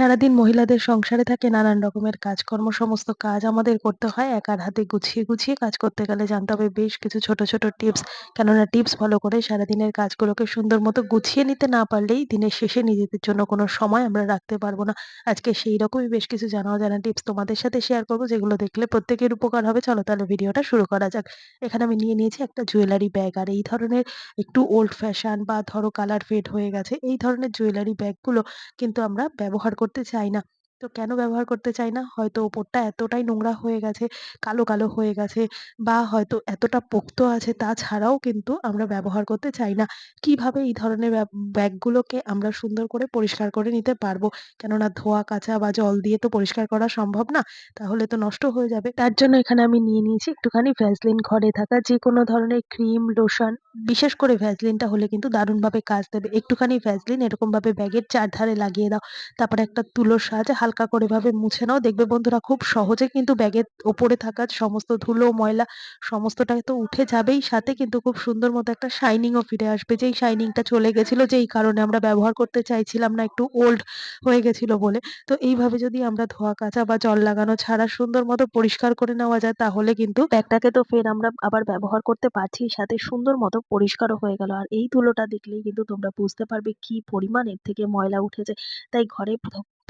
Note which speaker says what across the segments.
Speaker 1: সারাদিন মহিলাদের সংসারে থাকে নানান রকমের কাজকর্ম, সমস্ত কাজ আমাদের করতে হয়। একার হাতে গুছিয়ে গুছিয়ে কাজ করতে গেলে জানতে হবে বেশ কিছু ছোট ছোট টিপস। কেননা টিপস ফলো করে সারাদিনের কাজগুলোকে সুন্দর মতো গুছিয়ে নিতে না পারলেই দিনের শেষে নিজেদের জন্য কোনো সময় আমরা রাখতে পারব না। আজকে সেই রকমই বেশ কিছু জানা অজানা টিপস তোমাদের সাথে শেয়ার করব, যেগুলো দেখলে প্রত্যেকের উপকার হবে। চলো তাহলে ভিডিওটা শুরু করা যাক। এখানে আমি নিয়ে নিয়েছি একটা জুয়েলারি ব্যাগ আর এই ধরনের একটু ওল্ড ফ্যাশন বা ধরো কালার ফেড হয়ে গেছে, এই ধরনের জুয়েলারি ব্যাগগুলো কিন্তু আমরা ব্যবহার করতে চাই না। তো কেন ব্যবহার করতে চাই না? হয়তো ওপরটা এতটাই নোংরা হয়ে গেছে, কালো, কালো হয়ে গেছে বা হয়তো এতটা পোক্ত আছে তাছাড়াও কিন্তু আমরা ব্যবহার করতে চাই না। কীভাবে এই ধরনের ব্যাগগুলোকে আমরা সুন্দর করে পরিষ্কার করে নিতে পারব? কেননা ধোয়া, কাচা বা জল দিয়ে তো পরিষ্কার করা সম্ভব না। তাহলে তো নষ্ট হয়ে যাবে। তার জন্য এখানে আমি নিয়ে নিয়েছি একটুখানি ভ্যাসলিন ঘরে থাকা যে কোনো ধরনের ক্রিম, লোশন বিশেষ করে ভ্যাসলিনটা হলে কিন্তু দারুণভাবে কাজ দেবে। একটুখানি ভ্যাসলিন এরকমভাবে ব্যাগের চারধারে লাগিয়ে দাও। তারপরে একটা তুলোর সাহায্যে হালকা করে এভাবে মুছে নাও। দেখবে বন্ধুরা খুব সহজে কিন্তু ব্যাগের ওপরে থাকা সমস্ত ধুলো, ময়লা সমস্তটা তো উঠে যাবেই। সাথে কিন্তু খুব সুন্দর মতো একটা শাইনিং ও ফিরে আসবে। যেই শাইনিং টা চলে গেছিল যেই কারণে আমরা ব্যবহার করতে চাইছিলাম না একটু ওল্ড হয়ে গেছিল বলে। তো এইভাবে যদি আমরা ধোয়া কাচা বা জল লাগানো ছাড়া সুন্দর মতো পরিষ্কার করে নেওয়া যায় তাহলে কিন্তু ব্যাগটাকে তো ফের আমরা আবার ব্যবহার করতে পারছি। সাথে সুন্দর মতো পরিষ্কারও হয়ে গেল। আর এই ধুলোটা দেখলেই কিন্তু তোমরা বুঝতে পারবে কি পরিমাণ এর থেকে ময়লা উঠেছে। তাই ঘরে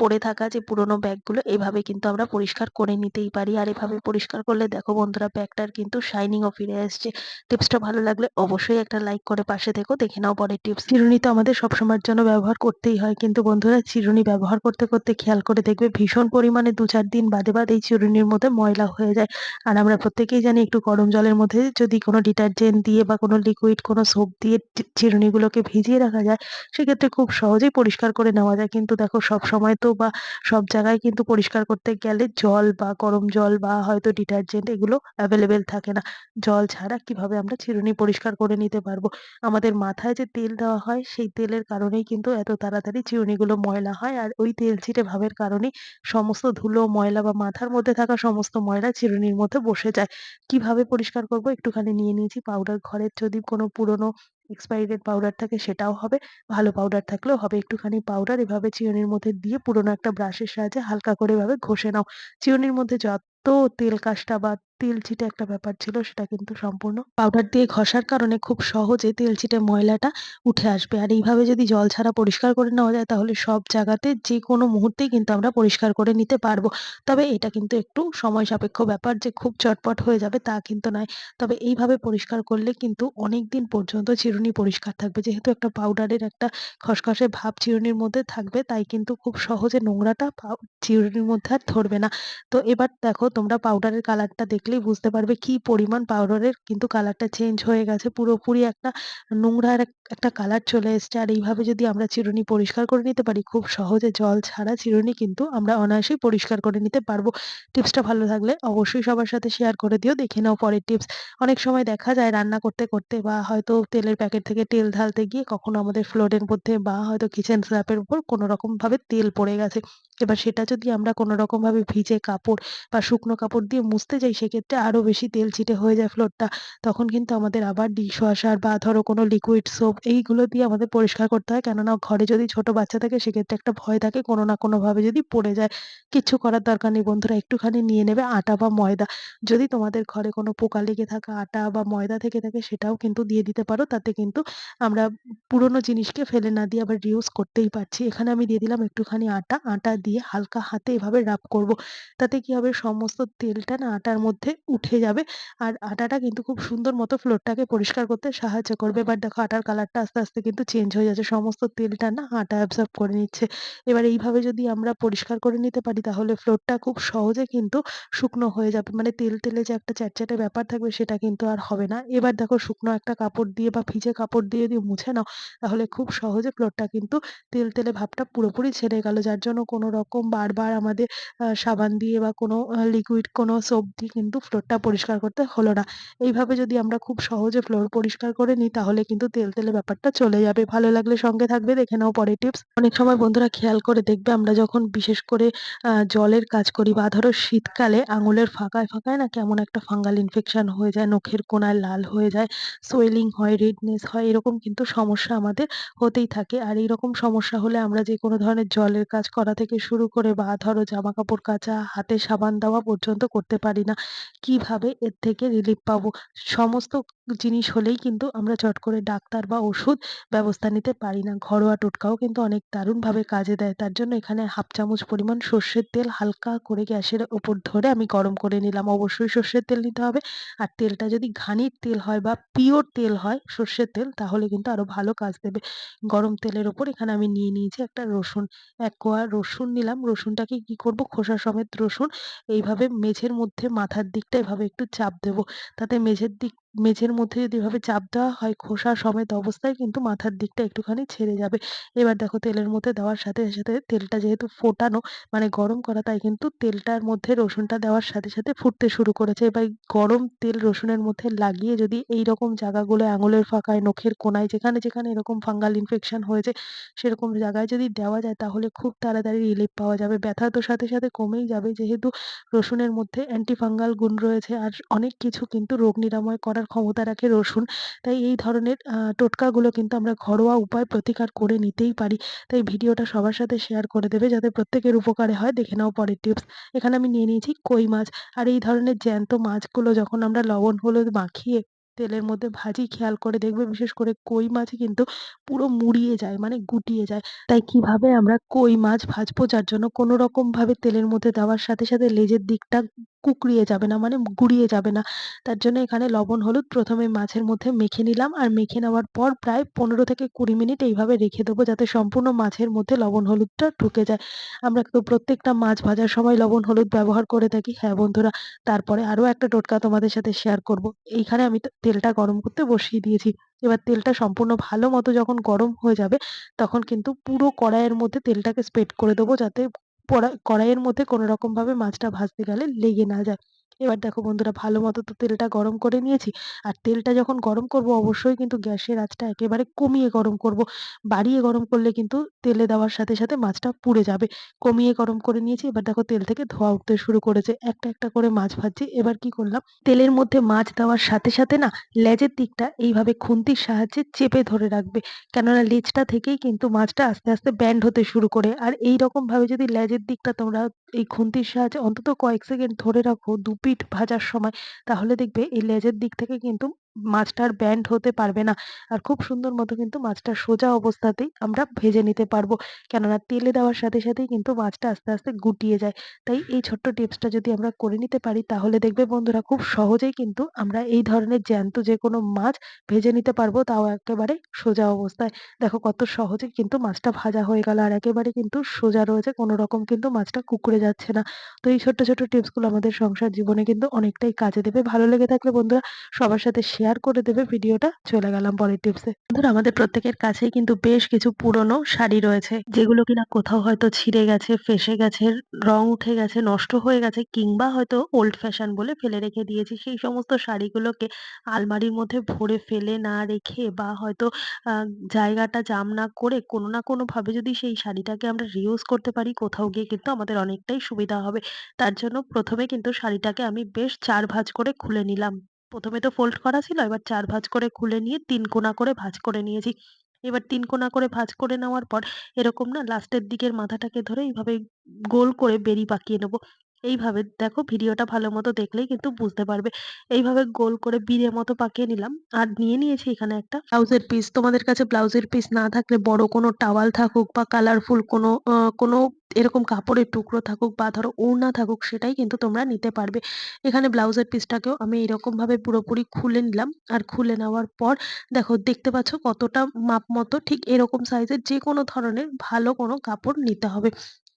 Speaker 1: পড়ে থাকা যে পুরোনো ব্যাগগুলো, এভাবে কিন্তু আমরা পরিষ্কার করে নিতেই পারি। আর এভাবে পরিষ্কার করলে দেখো বন্ধুরা, ব্যাগটার কিন্তু শাইনিংও ফিরে আসছে। টিপসটা ভালো লাগলে অবশ্যই একটা লাইক করে পাশে থেকো। দেখে নাও পরের টিপস চিরুনি তো আমাদের সবসময়ের জন্য ব্যবহার করতেই হয়। কিন্তু বন্ধুরা, চিরুনি ব্যবহার করতে করতে খেয়াল করে দেখবে ভীষণ পরিমাণে দু চার দিন বাদে বাদে এই চিরুনির মধ্যে ময়লা হয়ে যায়। আর আমরা প্রত্যেকেই জানি একটু গরম জলের মধ্যে যদি কোনো ডিটারজেন্ট দিয়ে বা কোনো লিকুইড কোনো সোপ দিয়ে চিরুনিগুলোকে ভিজিয়ে রাখা যায়, সেক্ষেত্রে খুব সহজেই পরিষ্কার করে নেওয়া যায়। কিন্তু দেখো সব সময় তো বা সব জায়গায় কিন্তু পরিষ্কার করতে গেলে জল বা গরম জল বা হয়তো ডিটারজেন্ট এগুলো অ্যাভেলেবেল থাকে না। জল ছাড়া কীভাবে আমরা চিরুনি পরিষ্কার করে নিতে পারব? আমাদের মাথায় যে তেল দেওয়া হয় সেই তেলের কারণেই কিন্তু এত তাড়াতাড়ি চিরুনিগুলো ময়লা হয়। আর ওই তেল ছিটে ভাবের কারণেই সমস্ত ধুলো, ময়লা বা মাথার মধ্যে থাকা সমস্ত ময়লা চিরুনির মধ্যে বসে যায়। কীভাবে পরিষ্কার করব? একটুখানি নিয়ে নিয়েছি পাউডার ঘরের যদি কোনো পুরনো এক্সপায়ারি ডেট পাউডার থাকে সেটাও হবে। ভালো পাউডার থাকলেও হবে। একটুখানি পাউডার এভাবে চিরুনির মধ্যে দিয়ে পুরোনো একটা ব্রাশের সাহায্যে হালকা করে এভাবে ঘষে নাও। চিরুনির মধ্যে যত তেল কাজটা বা তেলচিটে একটা ব্যাপার ছিল, সেটা কিন্তু সম্পূর্ণ পাউডার দিয়ে ঘষার কারণে খুব সহজে তেল ছিটে ময়লাটা উঠে আসবে। আর এইভাবে যদি জল ছাড়া পরিষ্কার করে নেওয়া যায়, তাহলে সব জায়গাতে যে কোনো মুহূর্তেই কিন্তু আমরা পরিষ্কার করে নিতে পারব। তবে এটা কিন্তু একটু সময় সাপেক্ষ ব্যাপার যে খুব চটপট হয়ে যাবে তা কিন্তু নয়। তবে এইভাবে পরিষ্কার করলে কিন্তু অনেক দিন পর্যন্ত চিরুনি পরিষ্কার থাকবে। যেহেতু একটা পাউডারের একটা খসখসে ভাব চিরুনির মধ্যে থাকবে, তাই কিন্তু খুব সহজে নোংরাটা চিরুনির মধ্যে আর ধরবে না। তো এবার দেখো, তোমরা পাউডারের কালারটা দেখলেই বুঝতে পারবে কি পরিমাণ পাউডারের কিন্তু কালারটা চেঞ্জ হয়ে গেছে। পুরোপুরি একটা নোংরার একটা কালার চলে এসছে। আর এইভাবে যদি আমরা চিরুনি পরিষ্কার করে নিতে পারি, খুব সহজে জল ছাড়া চিরুনি কিন্তু আমরা অনায়াসেই পরিষ্কার করে নিতে পারব। টিপসটা ভালো থাকলে অবশ্যই সবার সাথে শেয়ার করে দিও, দেখে নাও পরের টিপস অনেক সময় দেখা যায় রান্না করতে করতে বা হয়তো তেলের প্যাকেট থেকে তেল ঢালতে গিয়ে কখনো আমাদের ফ্লোরের মধ্যে বা হয়তো কিচেন স্ল্যাপের উপর কোনো রকম ভাবে তেল পড়ে গেছে। এবার সেটা যদি আমরা কোনো রকম ভাবে ভিজে কাপড় বা শুকনো কাপড় দিয়ে মুছতে যাই, সেক্ষেত্রে আরও বেশি তেল ছিটে হয়ে যায় ফ্লোরটা তখন কিন্তু আমাদের আবার ডিশ ওয়াশার বা ধরো কোনো লিকুইড সোপ এইগুলো দিয়ে আমাদের পরিষ্কার করতে হয়। কেননা ঘরে যদি ছোট বাচ্চা থাকে, সেক্ষেত্রে একটা ভয় থাকে। কোনো না কোনো ভাবে যদি পড়ে যায় কিচ্ছু করার দরকার নেই। বন্ধুরা, একটুখানি নিয়ে নেবে আটা বা ময়দা। যদি তোমাদের ঘরে কোনো পোকা লেগে থাকা আটা বা ময়দা থেকে থাকে, সেটাও কিন্তু দিয়ে দিতে পারো। তাতে কিন্তু আমরা পুরোনো জিনিসকে ফেলে না দিয়ে আবার রিউজ করতেই পারছি। এখানে আমি দিয়ে দিলাম একটুখানি আটা। আটা দিয়ে হালকা হাতে এভাবে রাব করব। তাতে কি হবে? সমস্ত তেলটা না আটার মধ্যে উঠে যাবে। আর আটাটা কিন্তু খুব সুন্দর মতো ফ্লোরটাকে পরিষ্কার করতে সাহায্য করবে। এবার দেখো আটার কালারটা আস্তে আস্তে কিন্তু চেঞ্জ হয়ে যাচ্ছে। সমস্ত তেলটা না আটা অ্যাবজর্ব করে নিচ্ছে। এবার এইভাবে যদি আমরা পরিষ্কার করে নিতে পারি, তাহলে ফ্লোরটা খুব সহজে কিন্তু শুকনো হয়ে যাবে। মানে তেল, তেলে যে একটা চ্যাটচ্যাটে ব্যাপার থাকবে, সেটা কিন্তু আর হবে না। এবার দেখো শুকনো একটা কাপড় দিয়ে বা ভিজে কাপড় দিয়ে যদি মুছে নাও, তাহলে খুব সহজে ফ্লোরটা কিন্তু তেল, তেলে ভাবটা পুরোপুরি ছেড়ে গেল। যার জন্য কোনো রকম বারবার আমাদের সাবান দিয়ে বা কোনো লিকুইড কোনো সোপ দিয়ে কিন্তু ফ্লোরটা পরিষ্কার করতে হলো না। এইভাবে যদি আমরা খুব সহজে ফ্লোর পরিষ্কার করে নিই, তাহলে কিন্তু তেল, তেলে ব্যাপারটা চলে যাবে। ভালো লাগলে সঙ্গে থাকবে দেখে নাও পরের টিপস। অনেক সময় বন্ধুরা খেয়াল করে দেখবে আমরা যখন বিশেষ করে জলের কাজ করি বা ধরো শীতকালে আঙুলের ফাঁকায়, ফাঁকায় না কেমন একটা ফাঙ্গাল ইনফেকশন হয়ে যায়, নখের কোণায় লাল হয়ে যায়, সোয়েলিং হয়, রেডনেস হয় এরকম কিন্তু সমস্যা আমাদের হতেই থাকে। আর এইরকম সমস্যা হলে আমরা যেকোনো ধরনের জলের কাজ করা থেকে শুরু করে বা ধরো জামা কাপড় কাচা, হাতে সাবান দেওয়া পর্যন্ত করতে পারি না। কীভাবে এর থেকে রিলিফ পাবো? সমস্ত জিনিস হলেই কিন্তু আমরা চট করে ডাক্তার বা ওষুধ ব্যবস্থা নিতে পারি না। ঘরোয়া টোটকাও কিন্তু অনেক দারুণভাবে কাজে দেয়। তার জন্য এখানে হাফ চামচ পরিমাণ সর্ষের তেল হালকা করে গ্যাসের ওপর ধরে আমি গরম করে নিলাম। অবশ্যই সর্ষের তেল নিতে হবে। আর তেলটা যদি ঘানির তেল হয় বা পিওর তেল হয় সর্ষের তেল, তাহলে কিন্তু আরও ভালো কাজ দেবে। গরম তেলের ওপর এখানে আমি নিয়ে নিয়েছি একটা রসুন। এক কোয়া রসুন নিলাম। রসুনটাকে কি করব খোসা সমেত রসুন এইভাবে মেঝের মধ্যে মাথার দিকটা এভাবে একটু চাপ দেব। তাতে মেঝের দিক মেঝের মধ্যে যদি এভাবে চাপ দেওয়া হয় খোসা সমেত অবস্থায় কিন্তু মাথার দিকটা একটুখানি ছেড়ে যাবে। এবার দেখো তেলের মধ্যে দেওয়ার সাথে, সাথে তেলটা যেহেতু ফোটানো মানে গরম করা তাই কিন্তু তেলটার মধ্যে রসুনটা দেওয়ার সাথে, সাথে ফুটতে শুরু করেছে। এবার গরম তেল রসুনের মধ্যে লাগিয়ে যদি এইরকম জায়গাগুলোয় আঙুলের ফাঁকায়, নখের কোণায় যেখানে, যেখানে এরকম ফাঙ্গাল ইনফেকশন হয়েছে সেরকম জায়গায় যদি দেওয়া যায় তাহলে খুব তাড়াতাড়ি রিলিফ পাওয়া যাবে। ব্যথা তো সাথে, সাথে কমেই যাবে যেহেতু রসুনের মধ্যে অ্যান্টি ফাঙ্গাল গুণ রয়েছে আর অনেক কিছু কিন্তু রোগ নিরাময় করার ক্ষমতা রাখে রসুন। তাই এই ধরনের টোটকাগুলো কিন্তু আমরা ঘরোয়া উপায়ে প্রতিকার করে নিতেই পারি। তাই ভিডিওটা সবার সাথে শেয়ার করে দেবে যাতে প্রত্যেকের উপকারে হয়। দেখে নাও পরের টিপস। এখানে আমি নিয়ে নিয়েছি কই মাছ। আর এই ধরনের জ্যান্ত মাছগুলো যখন আমরা লবণ হলুদ মাখিয়ে তেলের মধ্যে ভাজি খেয়াল করে দেখবে বিশেষ করে কই মাছ কিন্তু পুরো মুড়িয়ে যায় মানে গুটিয়ে যায়। তাই কীভাবে আমরা কই মাছ ভাজবো যার জন্য কোনো রকমভাবে তেলের মধ্যে দেওয়ার সাথে, সাথে লেজের দিকটা কুঁকড়িয়ে যাবে না মানে গুঁড়িয়ে যাবে না। তার জন্য এখানে লবণ হলুদ প্রথমে মাছের মধ্যে মেখে নিলাম আর মেখে নেওয়ার পর প্রায় ১৫ থেকে ২০ মিনিট এইভাবে রেখে দেবো যাতে সম্পূর্ণ মাছের মধ্যে লবণ হলুদটা ঢুকে যায়। আমরা তো প্রত্যেকটা মাছ ভাজার সময় লবণ হলুদ ব্যবহার করে থাকি। হ্যাঁ বন্ধুরা, তারপরে আরও একটা টোটকা তোমাদের সাথে শেয়ার করব। এইখানে আমি তেলটা গরম করতে বসিয়ে দিয়েছি। এবার তেলটা সম্পূর্ণ ভালো মতো যখন গরম হয়ে যাবে তখন কিন্তু পুরো কড়াইয়ের মধ্যে তেলটাকে স্প্রেড করে দেবো যাতে কড়াইয়ের মধ্যে কোনো রকমভাবে মাছটা ভাজতে গেলে লেগে না যায়। এবার দেখো বন্ধুরা ভালো মতো তো তেলটা গরম করে নিয়েছি। আর তেলটা যখন গরম করব অবশ্যই কিন্তু গ্যাসের আঁচটা একেবারে কমিয়ে গরম করব। বাড়িয়ে গরম করলে কিন্তু তেলে দেওয়ার সাথে, সাথে মাছটা পুড়ে যাবে। কমিয়ে গরম করে নিয়েছি। এবার দেখো তেল থেকে ধোঁয়া উঠতে শুরু করেছে। একটা, একটা করে মাছ ভাজছি। এবার কি করলাম তেলের মধ্যে মাছ দেওয়ার সাথে, সাথে না লেজের দিকটা এইভাবে খুন্তির সাহায্যে চেপে ধরে রাখবে। কেননা লেজটা থেকেই কিন্তু মাছটা আস্তে, আস্তে ব্যান্ড হতে শুরু করে। আর এইরকমভাবে যদি লেজের দিকটা তোমরা এই খুন্তির সাহায্যে অন্তত কয়েক সেকেন্ড ধরে রাখো, দু পিঠ ভাজার সময়। তাহলে দেখবে এই লেজের দিক থেকে কিন্তু মাছটা আর ব্যান্ড হতে পারবে না। আর খুব সুন্দর মতো কিন্তু মাছটা সোজা অবস্থাতেই আমরা ভেজে নিতে পারব। কেননা তেলে দেওয়ার সাথে, সাথেই কিন্তু মাছটা আস্তে, আস্তে গুটিয়ে যায়। তাই এই ছোট্ট টিপসটা যদি আমরা করে নিতে পারি তাহলে দেখবে বন্ধুরা খুব সহজেই কিন্তু আমরা এই ধরনের জ্যান্ত যে যেকোনো মাছ ভেজে নিতে পারব তাও একেবারে সোজা অবস্থায়। দেখো কত সহজে কিন্তু মাছটা ভাজা হয়ে গেল আর একেবারে কিন্তু সোজা রয়েছে কোনো রকম কিন্তু মাছটা কুঁকড়ে যাচ্ছে না। তো এই ছোট্ট, ছোট্ট টিপসগুলো আমাদের সংসার জীবনে কিন্তু অনেকটাই কাজে দেবে। ভালো লেগে থাকলে বন্ধুরা সবার সাথে শেয়ার করে দেবে ভিডিওটা। চলে গেলাম পরের টিপসে। বন্ধুরা আমাদের প্রত্যেকের কাছেই কিন্তু বেশ কিছু পুরনো শাড়ি রয়েছে যেগুলো কিনা কোথাও হয়তো ছিঁড়ে গেছে, ফেঁসে গেছে, রং উঠে গেছে, নষ্ট হয়ে গেছে কিংবা হয়তো ওল্ড ফ্যাশন বলে ফেলে রেখে দিয়েছি। সেই সমস্ত শাড়িগুলোকে আলমারির মধ্যে ভরে ফেলে না রেখে বা হয়তো জায়গাটা জাম না করে কোনো না কোনোভাবে যদি সেই শাড়িটাকে আমরা রিউজ করতে পারি কোথাও গিয়ে কিন্তু আমাদের অনেকটাই সুবিধা হবে। তার জন্য প্রথমে কিন্তু শাড়িটাকে আমি বেশ চার ভাঁজ করে খুলে নিলাম। ১ম এ তো ফোল্ড করা ছিল, এবার চার ভাঁজ করে খুলে নিয়ে তিন কোনা করে ভাঁজ করে নিয়েছি। এবার তিন কোনা করে ভাঁজ করে নেওয়ার পর এরকম না লাস্টের দিকের মাথাটাকে ধরে এইভাবে গোল করে বেরি পাকিয়ে নেব। এইভাবে দেখো ভিডিওটা ভালো মতো দেখলেই কিন্তু বুঝতে পারবে। এইভাবে গোল করে বিড়ে মতো পাকিয়ে নিলাম। আর নিয়ে নিয়েছি এখানে একটা ব্লাউজের পিস। তোমাদের কাছে ব্লাউজের পিস না থাকলে বড় কোনো টাওয়াল থাকুক বা কালারফুল কোনো কোনো এরকম কাপড়ের টুকরো থাকুক বা ধরো ওড়না থাকুক সেটাই কিন্তু তোমরা নিতে পারবে। এখানে ব্লাউজের পিসটাকেও আমি এরকমভাবে পুরোপুরি খুলে নিলাম। আর খুলে নেওয়ার পর দেখো দেখতে পাচ্ছ কতটা মাপ মতো ঠিক এরকম সাইজের যে যেকোনো ধরনের ভালো কোনো কাপড় নিতে হবে।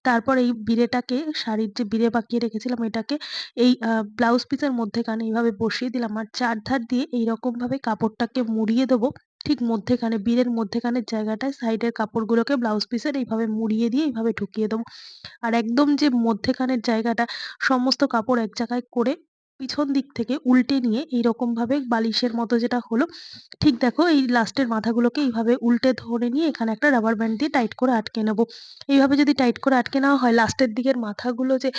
Speaker 1: তারপর এই বিড়েটাকে শাড়ির যে বিড়ে পাকিয়ে রেখেছিলাম এটাকে, এই ব্লাউজ পিসের মধ্যেখানে এইভাবে বসিয়ে দিলাম আর চারধার দিয়ে এইরকমভাবে কাপড়টাকে মুড়িয়ে দেবো। ঠিক মধ্যেখানে বিড়ের মধ্যেখানে জায়গাটায় সাইডের কাপড়গুলোকে ব্লাউজ পিসের এইভাবে মুড়িয়ে দিয়ে এইভাবে ঢুকিয়ে দেবো। আর একদম যে মধ্যেখানের জায়গাটা, সমস্ত কাপড় এক জায়গায় করে পিছন দিক থেকে উল্টে নিয়ে এইরকম ভাবে বালিশের মতো যেটা হলো, ঠিক দেখো এই লাস্টের মাথাগুলোকে এইভাবে উল্টে ধরে নিয়ে এখানে একটা রাবার ব্যান্ড দিয়ে টাইট করে আটকে নেব। এইভাবে যদি টাইট করে আটকে নেওয়া হয়, লাস্টের দিকের মাথাগুলো যে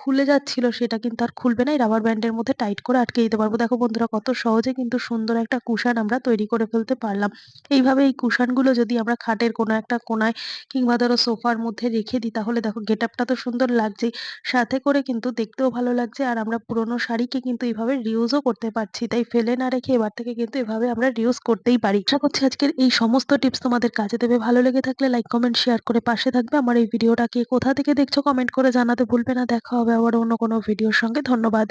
Speaker 1: খুলে যাচ্ছিল সেটা কিন্তু আর খুলবে না, এই রাবার ব্যান্ডের মধ্যে টাইট করে আটকে দিতে পারব। দেখো বন্ধুরা কত সহজে কিন্তু সুন্দর একটা কুশান আমরা তৈরি করে ফেলতে পারলাম। এইভাবে এই কুশানগুলো যদি আমরা খাটের কোনো একটা কোনায় কিংবা ধরো সোফার মধ্যে রেখে দিই, তাহলে দেখো গেট তো সুন্দর লাগছেই। সাথে করে কিন্তু দেখতেও ভালো লাগছে, আর আমরা পুরোনো শাড়িকে কিন্তু এইভাবে রিউজও করতে পারছি। তাই ফেলে না রেখে এবার থেকে কিন্তু এভাবে আমরা রিউজ করতেই পারি। আশা করছি আজকের এই সমস্ত টিপস তোমাদের কাজে দেবে। ভালো লেগে থাকলে লাইক কমেন্ট শেয়ার করে পাশে থাকবে। আমার এই ভিডিওটা কে কোথা থেকে দেখছ কমেন্ট করে জানাতে ভুলবে না। দেখা হবে আবার অন্য কোনো ভিডিওর সঙ্গে। ধন্যবাদ।